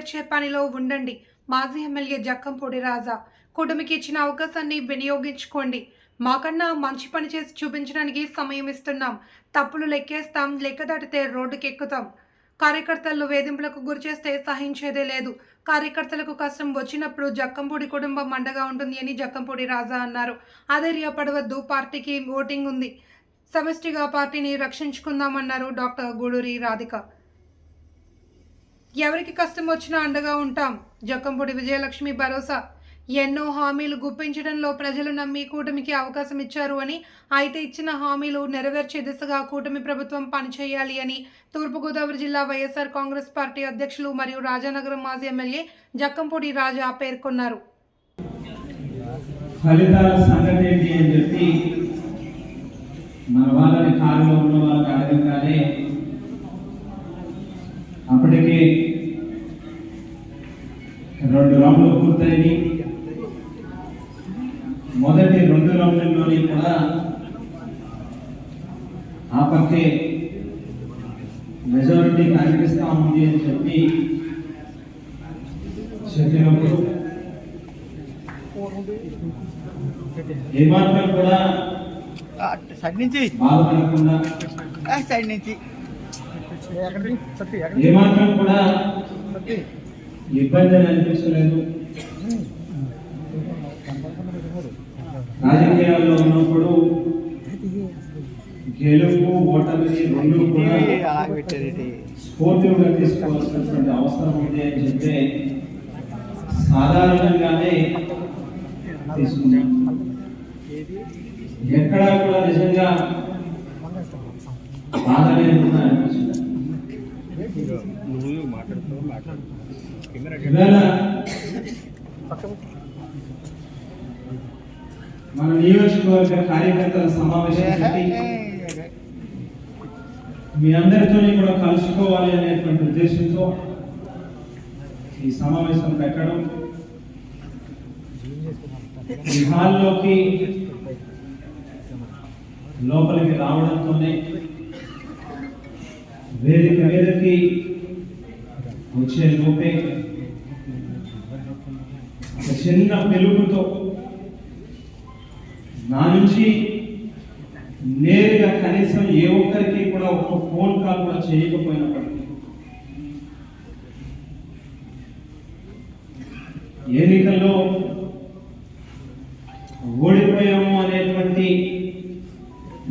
నెరవేర్చే పనిలో ఉండండి. మాజీ ఎమ్మెల్యే జక్కంపూడి రాజా కుటుంబకి ఇచ్చిన అవకాశాన్ని వినియోగించుకోండి. మాకన్నా మంచి పని చేసి చూపించడానికి సమయం ఇస్తున్నాం. తప్పులు లెక్కేస్తాం లెక్క దాటితే రోడ్డుకి ఎక్కుతాం కార్యకర్తలను వేధింపులకు గురిచేస్తే సహించేదే లేదు. కార్యకర్తలకు కష్టం వచ్చినప్పుడు జక్కంపూడి కుటుంబం మండగా ఉంటుంది అని జక్కంపూడి రాజా అన్నారు. అధైర్యపడవద్దు పార్టీకి ఓటింగ్ ఉంది. సమష్టిగా పార్టీని రక్షించుకుందామన్నారు డాక్టర్ గూడూరి రాధిక. ఎవరికి కష్టం వచ్చినా అండగా ఉంటాం. జక్కంపూడి విజయలక్ష్మి భరోసా. ఎన్నో హామీలు గుప్పించడంలో ప్రజలు నమ్మి కూటమికి అవకాశం ఇచ్చారు అని అయితే ఇచ్చిన హామీలు నెరవేర్చే దిశగా కూటమి ప్రభుత్వం పనిచేయాలి అని తూర్పుగోదావరి జిల్లా వైఎస్ఆర్ కాంగ్రెస్ పార్టీ అధ్యక్షులు మరియు రాజానగరం మాజీ ఎమ్మెల్యే జక్కంపూడి రాజా పేర్కొన్నారు. ఫలితాల సంగతి ఏంటి అని చెప్పి మన వాళ్ళని కారులో ఉన్న వాళ్ళకి అడగంగానే రౌండ్లలోని కూడా ఆ పక్కే మెజారిటీ కనిపిస్తా ఉంది అని చెప్పి చెప్పినప్పుడు ఏమాత్రం కూడా సైడ్ నుంచి. బాధపడకుండా సైడ్ నుంచి. ఏమాత్రం కూడా ఇబ్బంది అని అనిపించలేదు రాజకీయాల్లో ఉన్నప్పుడు గెలుపు ఓటమి రెండు కూడా. స్ఫూర్తిగా తీసుకోవాల్సినటువంటి అవసరం ఉంది అని చెప్పి సాధారణంగానే తీసుకున్నాం ఎక్కడా కూడా నిజంగా బాధ లేకుండా అనిపించింది మన నియోజకవర్గ కార్యకర్తల సమావేశం మీ అందరితోని కూడా కలుసుకోవాలి అనేటువంటి ఉద్దేశంతో ఈ సమావేశం పెట్టడం. ఈ హాల్లోకి లోపలికి రావడంతోనే వేదిక వేదికి వచ్చే లోపే ఒక చిన్న పెలుగుతో నా నుంచి నేరు కనీసం ఏ ఒక్కరికి కూడా ఒక ఫోన్ కాల్ కూడా చేయకపోయినప్పటికీ ఎన్నికల్లో ఓడిపోయాము అనేటువంటి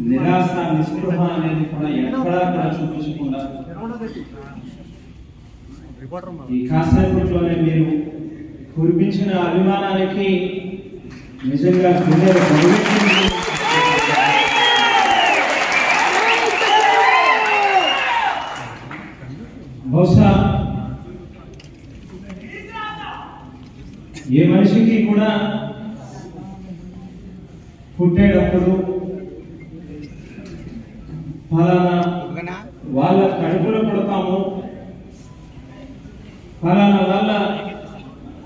నిరాశ నిస్పృహ అనేది కూడా ఎక్కడా కూడా చూపించకుండా ఈ కాసేపట్లోనే మీరు కురిపించిన అభిమానానికి నిజంగా బహుశా ఏ మనిషికి కూడా పుట్టేటప్పుడు ఫలానా? వాళ్ళ కడుపులో పుడతాము ఫలానా వాళ్ళ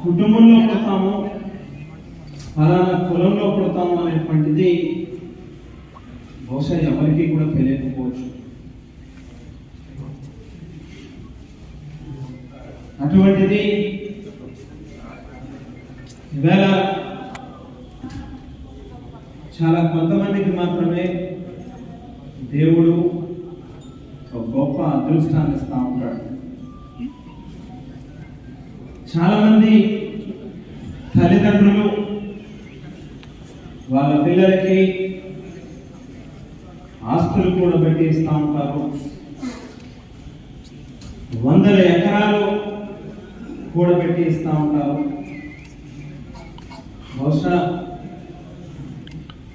కుటుంబంలో పుడతాము ఫలానా కులంలో పుడతాము అనేటువంటిది బహుశా ఎవరికి కూడా తెలియకపోవచ్చు అటువంటిది ఇవాళ చాలా కొంతమందికి మాత్రమే దేవుడు ఒక గొప్ప అదృష్టాన్ని ఇస్తా ఉంటాడు. చాలామంది తల్లిదండ్రులు వాళ్ళ పిల్లలకి ఆస్తులు కూడా పెట్టి ఇస్తూ ఉంటారు. వందల ఎకరాలు కూడబెట్టి ఇస్తూ ఉంటారు బహుశా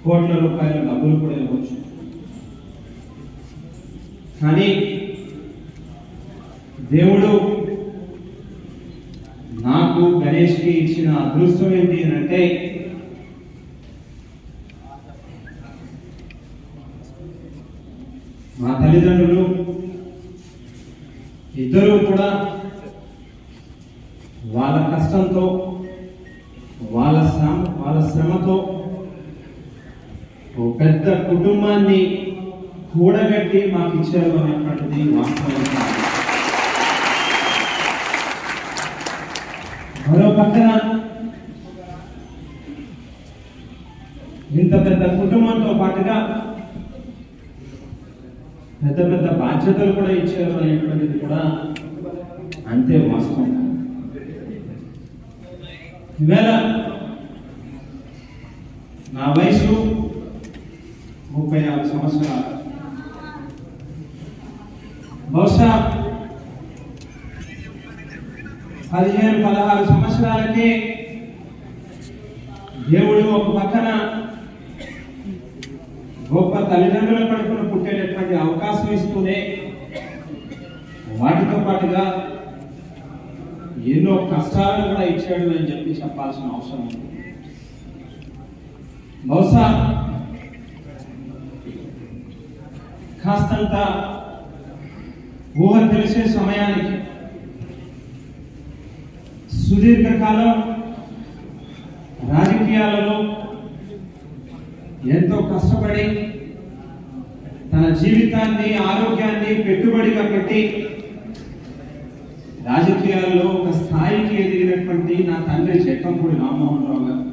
కోట్ల రూపాయల డబ్బులు కూడా ఇవ్వచ్చు. కానీ దేవుడు నాకు గణేష్కి ఇచ్చిన అదృష్టం ఏంటి అంటే మా తల్లిదండ్రులు ఇద్దరూ కూడా కష్టంతో వాళ్ళ శ్రమ వాళ్ళ శ్రమతో ఓ పెద్ద కుటుంబాన్ని కూడబెట్టి మాకు ఇచ్చారు అనేటువంటిది వాస్తవం. మరో పక్కన ఇంత పెద్ద కుటుంబంతో పాటుగా పెద్ద పెద్ద బాధ్యతలు కూడా ఇచ్చారు అనేటువంటిది కూడా అంతే వాస్తవం. ఈవేళ నా వయసు ముప్పై ఆరు సంవత్సరాలు. బహుశా పదిహేను పదహారు సంవత్సరాలకే దేవుడు ఒక పక్కన గొప్ప తల్లిదండ్రుల కడుపున పుట్టేటటువంటి అవకాశం ఇస్తూనే వాటితో పాటుగా ఎన్నో కష్టాలు కూడా ఇచ్చాడు అని చెప్పి చెప్పాల్సిన అవసరం ఉంది. బహుశా కాస్తంత ఊహ తెలిసే సమయానికి సుదీర్ఘకాలం రాజకీయాలలో ఎంతో కష్టపడి తన జీవితాన్ని ఆరోగ్యాన్ని పెట్టుబడిగా పెట్టి రాజకీయాల్లో ఒక స్థాయికి ఎదిగినటువంటి నా తండ్రి చెక్కంపూడి రామ్మోహన్ రావు గారు.